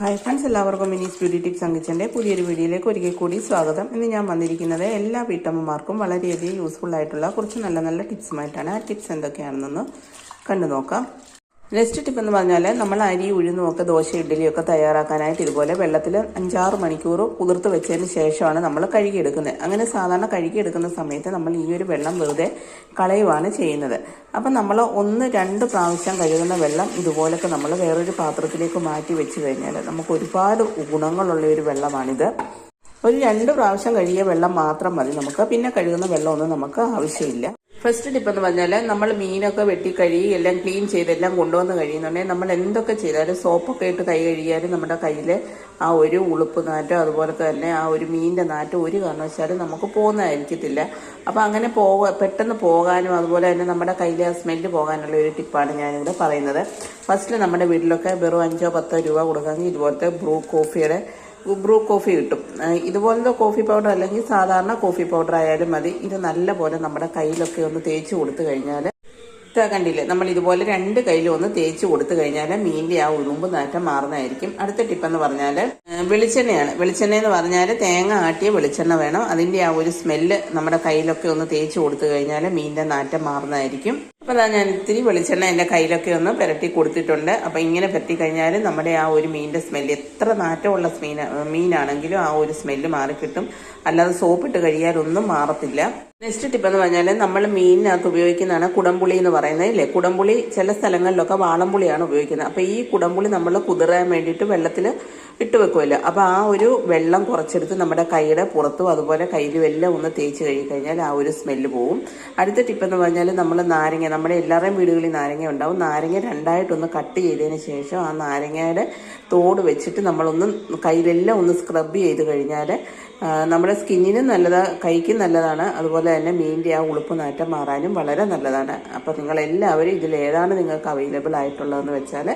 Hi friends എല്ലാവർക്കും മിനീസ് beauty tips അങ്കിച്ചന്റെ പുതിയൊരു വീഡിയോയിലേക്ക് ഒരിക്കൽ കൂടി സ്വാഗതം. ഇന്ന് ഞാൻ വന്നിരിക്കുന്നത് എല്ലാ വീട്ടമ്മമാർക്കും വളരെയധികം യൂസ്ഫുൾ ആയിട്ടുള്ള കുറച്ച് നല്ല നല്ല ടിപ്സുമായിട്ടാണ് ആ ടിപ്സ് എന്തൊക്കെയാണെന്നൊന്ന് കണ്ടു നോക്കാം നെക്സ്റ്റ് ടിപ്പ് എന്ന് പറഞ്ഞാൽ നമ്മൾ അരി ഉഴുന്നും ഒക്കെ ദോശ ഇഡ്ഡലിയൊക്കെ തയ്യാറാക്കാനായിട്ട് ഇതുപോലെ വെള്ളത്തിൽ അഞ്ചാറ് മണിക്കൂർ കുതിർത്ത് വെച്ചതിന് ശേഷമാണ് നമ്മൾ കഴുകിയെടുക്കുന്നത്. അങ്ങനെ സാധാരണ കഴുകിയെടുക്കുന്ന സമയത്ത് നമ്മൾ ഈ ഒരു വെള്ളം വെറുതെ കളയുവാണ് ചെയ്യുന്നത്. അപ്പം നമ്മൾ ഒന്ന് രണ്ട് പ്രാവശ്യം കഴുകുന്ന വെള്ളം ഇതുപോലൊക്കെ നമ്മൾ വേറൊരു പാത്രത്തിലേക്ക് മാറ്റി വെച്ച് കഴിഞ്ഞാൽ നമുക്ക് ഒരുപാട് ഗുണങ്ങളുള്ള ഒരു വെള്ളമാണിത്. ഒരു രണ്ട് പ്രാവശ്യം കഴുകിയ വെള്ളം മാത്രം മതി നമുക്ക്. പിന്നെ കഴുകുന്ന വെള്ളമൊന്നും നമുക്ക് ആവശ്യമില്ല. ഫസ്റ്റ് ടിപ്പ് എന്ന് പറഞ്ഞാൽ നമ്മൾ മീനൊക്കെ വെട്ടി കഴുകി എല്ലാം ക്ലീൻ ചെയ്ത് എല്ലാം കൊണ്ടുവന്ന് കഴിയുന്നുണ്ടെങ്കിൽ നമ്മൾ എന്തൊക്കെ ചെയ്താലും സോപ്പൊക്കെ ഇട്ട് കൈ കഴുകിയാലും നമ്മുടെ കയ്യിൽ ആ ഒരു ഉളുപ്പ് നാറ്റോ അതുപോലെ തന്നെ ആ ഒരു മീനിന്റെ നാറ്റോ ഒരു കാരണവശാലും നമുക്ക് പോകുന്നതായിരിക്കത്തില്ല. അപ്പോൾ അങ്ങനെ പോക പെട്ടെന്ന് പോകാനും അതുപോലെ തന്നെ നമ്മുടെ കയ്യിലെ ആ സ്മെല്ല് പോകാനുള്ള ഒരു ടിപ്പാണ് ഞാനിവിടെ പറയുന്നത്. ഫസ്റ്റ് നമ്മുടെ വീട്ടിലൊക്കെ വെറും അഞ്ചോ പത്തോ രൂപ കൊടുക്കാമെങ്കിൽ ഇതുപോലത്തെ ബ്രൂ കോഫിയുടെ ബ്രൂ കോഫി കിട്ടും. ഇതുപോലത്തെ കോഫി പൗഡർ അല്ലെങ്കിൽ സാധാരണ കോഫി പൗഡർ ആയാലും മതി. ഇത് നല്ലപോലെ നമ്മുടെ കയ്യിലൊക്കെ ഒന്ന് തേച്ച് കൊടുത്തു കഴിഞ്ഞാൽ കണ്ടില്ലേ? നമ്മൾ ഇതുപോലെ രണ്ട് കയ്യിലും ഒന്ന് തേച്ച് കൊടുത്തു കഴിഞ്ഞാൽ മീനിന്റെ ആ ഉറുമ്പ് നാറ്റം മാറുന്നതായിരിക്കും. അടുത്ത ടിപ്പ് എന്ന് പറഞ്ഞാൽ വെളിച്ചെണ്ണയാണ്. വെളിച്ചെണ്ണ എന്ന് പറഞ്ഞാൽ തേങ്ങ ആട്ടിയ വെളിച്ചെണ്ണ വേണം. അതിന്റെ ആ ഒരു സ്മെല്ല് നമ്മുടെ കയ്യിലൊക്കെ ഒന്ന് തേച്ച് കൊടുത്തു കഴിഞ്ഞാൽ മീനിന്റെ നാറ്റം മാറുന്നതായിരിക്കും. അപ്പൊ അതാ ഞാൻ ഇത്തിരി വെളിച്ചെണ്ണ എന്റെ കയ്യിലൊക്കെ ഒന്ന് പുരട്ടി കൊടുത്തിട്ടുണ്ട്. അപ്പോൾ ഇങ്ങനെ പുരട്ടി കഴിഞ്ഞാൽ നമ്മുടെ ആ ഒരു മീനിന്റെ സ്മെല്ല് എത്ര നാറ്റമുള്ള മീന മീനാണെങ്കിലും ആ ഒരു സ്മെല്ല് മാറിക്കിട്ടും അല്ലാതെ സോപ്പിട്ട് കഴിയാൽ ഒന്നും മാറത്തില്ല. നെക്സ്റ്റ് ടിപ്പ് എന്ന് പറഞ്ഞാൽ നമ്മൾ മീനിനകത്ത് ഉപയോഗിക്കുന്നതാണ് കുടംപുളി എന്ന് പറയുന്നത് ഇല്ലേ? കുടംപുളി ചില സ്ഥലങ്ങളിലൊക്കെ വാളംപുളിയാണ് ഉപയോഗിക്കുന്നത്. അപ്പോൾ ഈ കുടംപുളി നമ്മൾ കുതിരാൻ വേണ്ടിയിട്ട് വെള്ളത്തിൽ ഇട്ട് വെക്കുമല്ലോ അപ്പോൾ ആ ഒരു വെള്ളം കുറച്ചെടുത്ത് നമ്മുടെ കൈയുടെ പുറത്തും അതുപോലെ കയ്യിലും എല്ലാം ഒന്ന് തേച്ച് കഴുകി കഴിഞ്ഞാൽ ആ ഒരു സ്മെല്ല് പോവും. അടുത്ത ടിപ്പ് എന്ന് പറഞ്ഞാൽ നമ്മൾ നാരങ്ങ നമ്മുടെ എല്ലാവരുടെയും വീടുകളിൽ നാരങ്ങ ഉണ്ടാവും. നാരങ്ങ രണ്ടായിട്ടൊന്ന് കട്ട് ചെയ്തതിന് ശേഷം ആ നാരങ്ങയുടെ തോട് വെച്ചിട്ട് നമ്മളൊന്ന് കയ്യിലെല്ലാം ഒന്ന് സ്ക്രബ് ചെയ്ത് കഴിഞ്ഞാൽ നമ്മുടെ സ്കിന്നിനും നല്ലതാണ് കൈക്കും നല്ലതാണ്. അതുപോലെ തന്നെ മീന്റെ ആ ഉളുപ്പ് നാറ്റം മാറാനും വളരെ നല്ലതാണ്. അപ്പോൾ നിങ്ങളെല്ലാവരും ഇതിൽ ഏതാണ് നിങ്ങൾക്ക് അവൈലബിൾ ആയിട്ടുള്ളതെന്ന് വെച്ചാൽ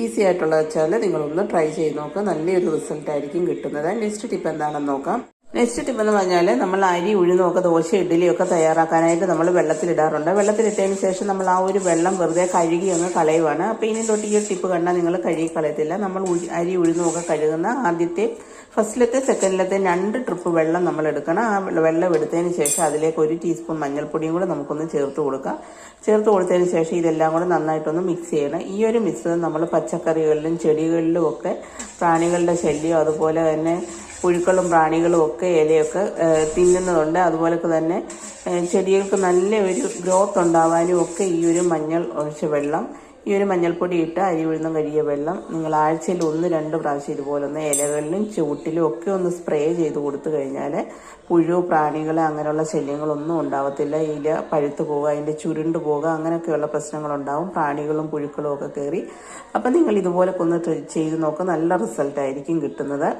ഈസി ആയിട്ടുള്ളത് വെച്ചാൽ നിങ്ങളൊന്ന് ട്രൈ ചെയ്ത് നോക്കുക നല്ലൊരു റിസൾട്ട് ആയിരിക്കും കിട്ടുന്നത്. നെക്സ്റ്റ് ടിപ്പ് എന്താണെന്ന് നോക്കാം. നെക്സ്റ്റ് ടിപ്പ് എന്ന് പറഞ്ഞാൽ നമ്മൾ അരി ഉഴുന്നൊക്കെ ദോശ ഇഡ്ഡലിയൊക്കെ തയ്യാറാക്കാനായിട്ട് നമ്മൾ വെള്ളത്തിലിടാറുണ്ട്. വെള്ളത്തിലിട്ടതിന് ശേഷം നമ്മൾ ആ ഒരു വെള്ളം വെറുതെ കഴുകി ഒന്ന് കളയുവാണ്. അപ്പോൾ ഇനി തൊട്ട് ഈ ടിപ്പ് കണ്ടാൽ നിങ്ങൾ കഴുകി കളയത്തില്ല. നമ്മൾ അരി ഉഴുന്നൊക്കെ കഴുകുന്ന ആദ്യത്തെ ഫസ്റ്റിലത്തെ സെക്കൻഡിലത്തെ രണ്ട് ട്രിപ്പ് വെള്ളം നമ്മൾ എടുക്കണം ആ വെള്ളം എടുത്തതിന് ശേഷം അതിലേക്ക് ഒരു ടീസ്പൂൺ മഞ്ഞൾപ്പൊടിയും കൂടെ നമുക്കൊന്ന് ചേർത്ത് കൊടുക്കാം. ചേർത്ത് കൊടുത്തതിന് ശേഷം ഇതെല്ലാം കൂടെ നന്നായിട്ടൊന്ന് മിക്സ് ചെയ്യണം. ഈ ഒരു മിശ്രിതം നമ്മൾ പച്ചക്കറികളിലും ചെടികളിലും ഒക്കെ പ്രാണികളുടെ ശല്യം അതുപോലെ തന്നെ പുഴുക്കളും പ്രാണികളും ഒക്കെ ഇലയൊക്കെ തിന്നുന്നതുണ്ട് അതുപോലൊക്കെ തന്നെ ചെടികൾക്ക് നല്ല ഒരു ഗ്രോത്ത് ഉണ്ടാവാനും ഒക്കെ ഈ ഒരു മഞ്ഞൾ ഒഴിച്ച വെള്ളം ഈ ഒരു മഞ്ഞൾപ്പൊടി ഇട്ട് അരി ഉഴുന്നും കഴിയ വെള്ളം നിങ്ങൾ ആഴ്ചയിൽ ഒന്ന് രണ്ട് പ്രാവശ്യം ഇതുപോലെ ഒന്ന് ഇലകളിലും ചുവട്ടിലും ഒക്കെ ഒന്ന് സ്പ്രേ ചെയ്ത് കൊടുത്തു കഴിഞ്ഞാൽ പുഴു പ്രാണികൾ അങ്ങനെയുള്ള ശല്യങ്ങളൊന്നും ഉണ്ടാവത്തില്ല. ഇല പഴുത്തു പോകുക അതിന്റെ ചുരുണ്ട് പോകുക അങ്ങനെയൊക്കെയുള്ള പ്രശ്നങ്ങളുണ്ടാവും. പ്രാണികളും പുഴുക്കളും ഒക്കെ കയറി അപ്പം നിങ്ങൾ ഇതുപോലെ ഒന്ന് ചെയ്ത് നോക്കുക നല്ല റിസൾട്ടായിരിക്കും കിട്ടുന്നത്.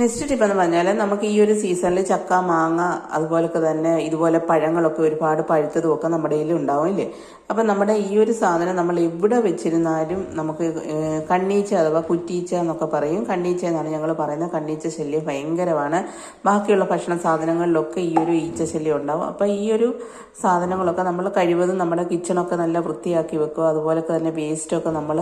നെക്സ്റ്റ് ടിപ്പ് എന്ന് പറഞ്ഞാൽ നമുക്ക് ഈ ഒരു സീസണിൽ ചക്ക മാങ്ങ അതുപോലൊക്കെ തന്നെ ഇതുപോലെ പഴങ്ങളൊക്കെ ഒരുപാട് പഴുത്തതും ഒക്കെ നമ്മുടെ കയ്യിൽ ഉണ്ടാവും ഇല്ലേ? അപ്പം നമ്മുടെ ഈ ഒരു സാധനം നമ്മൾ എവിടെ വെച്ചിരുന്നാലും നമുക്ക് കണ്ണീച്ച അഥവാ കുറ്റീച്ച എന്നൊക്കെ പറയും. കണ്ണീച്ച എന്നാണ് ഞങ്ങൾ പറയുന്നത്. കണ്ണീച്ച ശല്യം ഭയങ്കരമാണ്. ബാക്കിയുള്ള ഭക്ഷണ സാധനങ്ങളിലൊക്കെ ഈ ഒരു ഈച്ച ശല്യം ഉണ്ടാവും. അപ്പം ഈ ഒരു സാധനങ്ങളൊക്കെ നമ്മൾ കഴിവതും നമ്മുടെ കിച്ചണൊക്കെ നല്ല വൃത്തിയാക്കി വെക്കുക. അതുപോലൊക്കെ തന്നെ വേസ്റ്റൊക്കെ നമ്മൾ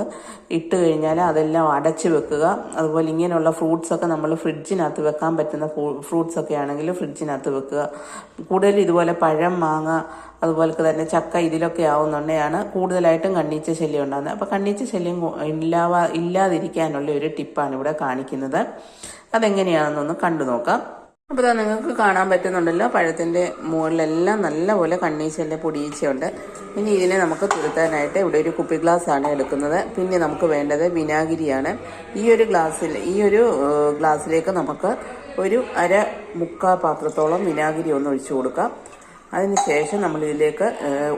ഇട്ട് കഴിഞ്ഞാൽ അതെല്ലാം അടച്ചു വെക്കുക. അതുപോലെ ഇങ്ങനെയുള്ള ഫ്രൂട്ട്സൊക്കെ നമ്മൾ ഫ്രിഡ്ജിനകത്ത് വെക്കാൻ പറ്റുന്ന ഫ്രൂട്ട്സ് ഒക്കെ ആണെങ്കിൽ ഫ്രിഡ്ജിനകത്ത് വെക്കുക. കൂടുതൽ ഇതുപോലെ പഴം മാങ്ങ അതുപോലെ തന്നെ ചക്ക ഇതിലൊക്കെ ആവുന്നുണ്ടെയാണ് കൂടുതലായിട്ടും കണ്ണീച്ച ശല്യം ഉണ്ടാകുന്നത്. അപ്പോൾ കണ്ണീച്ച ശല്യം ഇല്ലാവാ ഇല്ലാതിരിക്കാനുള്ള ഒരു ടിപ്പാണ് ഇവിടെ കാണിക്കുന്നത്. അതെങ്ങനെയാണെന്നൊന്ന് കണ്ടു നോക്കാം. അപ്പോൾ ഇതാ നിങ്ങൾക്ക് കാണാൻ പറ്റുന്നുണ്ടല്ലോ പഴത്തിന്റെ മുകളിലെല്ലാം നല്ലപോലെ കണ്ണീച്ചല്ല പൊടിയീച്ചയുണ്ട്. ഇനി ഇതിനെ നമുക്ക് തുരുത്താനായിട്ട് ഇവിടെ ഒരു കുപ്പി ഗ്ലാസ് ആണ് എടുക്കുന്നത്. പിന്നെ നമുക്ക് വേണ്ടത് വിനാഗിരിയാണ്. ഈ ഒരു ഗ്ലാസ്സിൽ ഈ ഒരു ഗ്ലാസ്സിലേക്ക് നമുക്ക് ഒരു അര മുക്കാൽ പാത്രത്തോളം വിനാഗിരി ഒന്ന് ഒഴിച്ചു കൊടുക്കാം. അതിനുശേഷം നമ്മൾ ഇതിലേക്ക്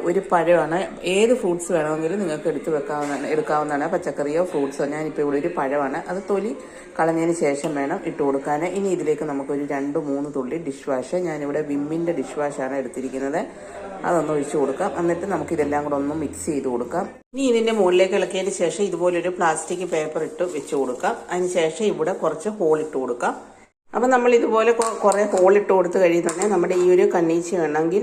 ഒരു പഴമാണ്. ഏത് ഫ്രൂട്ട്സ് വേണമെങ്കിലും നിങ്ങൾക്ക് എടുത്ത് വെക്കാവുന്നതാണ് എടുക്കാവുന്നതാണ്. പച്ചക്കറിയോ ഫ്രൂട്ട്സോ ഞാനിപ്പോൾ ഇവിടെ ഒരു പഴമാണ്. അത് തൊലി കളഞ്ഞതിന് ശേഷം വേണം ഇട്ട് കൊടുക്കാൻ ഇനി ഇതിലേക്ക് നമുക്കൊരു രണ്ട് മൂന്ന് തുള്ളി ഡിഷ് വാഷ് ഞാനിവിടെ വിമ്മിന്റെ ഡിഷ് വാഷാണ് എടുത്തിരിക്കുന്നത്. അതൊന്ന് ഒഴിച്ചു കൊടുക്കാം. എന്നിട്ട് നമുക്ക് ഇതെല്ലാം കൂടെ ഒന്ന് മിക്സ് ചെയ്ത് കൊടുക്കാം. ഇനി ഇതിന്റെ മുകളിലേക്ക് ഇളക്കിയതിന് ശേഷം ഇതുപോലൊരു പ്ലാസ്റ്റിക് പേപ്പർ ഇട്ട് വെച്ച് കൊടുക്കാം. അതിന് ശേഷം ഇവിടെ കുറച്ച് ഹോൾ ഇട്ട് കൊടുക്കാം. അപ്പം നമ്മൾ ഇതുപോലെ കുറേ ഹോളിട്ട് കൊടുത്ത് കഴിയുന്നുണ്ടെങ്കിൽ നമ്മുടെ ഈ ഒരു കണ്ണീച്ച വേണമെങ്കിൽ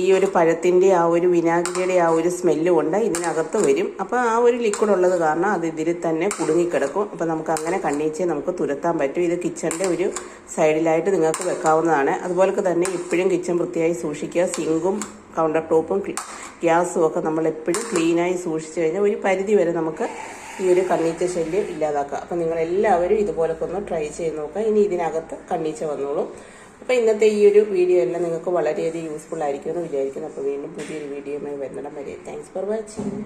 ഈ ഒരു പഴത്തിന്റെ ആ ഒരു വിനാഗിരിയുടെ ആ ഒരു സ്മെല്ല് കൊണ്ട് ഇതിനകത്ത് വരും. അപ്പോൾ ആ ഒരു ലിക്വിഡ് ഉള്ളത് കാരണം അത് ഇതിൽ തന്നെ കുടുങ്ങിക്കിടക്കും അപ്പോൾ നമുക്ക് അങ്ങനെ കണ്ണീച്ചയെ നമുക്ക് തുരത്താൻ പറ്റും. ഇത് കിച്ചണിന്റെ ഒരു സൈഡിലായിട്ട് നിങ്ങൾക്ക് വെക്കാവുന്നതാണ്. അതുപോലെ തന്നെ എപ്പോഴും കിച്ചൺ വൃത്തിയായി സൂക്ഷിക്കുക. സിങ്കും കൗണ്ടർ ടോപ്പും ഗ്യാസും ഒക്കെ നമ്മൾ എപ്പോഴും ക്ലീനായി സൂക്ഷിച്ച് കഴിഞ്ഞാൽ ഒരു പരിധി വരെ നമുക്ക് ഈ ഒരു കണ്ണീച്ച ശല്യം ഇല്ലാതാക്കുക. അപ്പം നിങ്ങളെല്ലാവരും ഇതുപോലൊക്കെ ഒന്ന് ട്രൈ ചെയ്ത് നോക്കുക. ഇനി ഇതിനകത്ത് കണ്ണീച്ച വന്നോളും. അപ്പോൾ ഇന്നത്തെ ഈ ഒരു വീഡിയോ എല്ലാം നിങ്ങൾക്ക് വളരെയധികം യൂസ്ഫുൾ ആയിരിക്കുമെന്ന് വിചാരിക്കുന്നു. അപ്പോൾ വീണ്ടും പുതിയൊരു വീഡിയോയുമായി വരുന്നിടം വരെ. Thanks for watching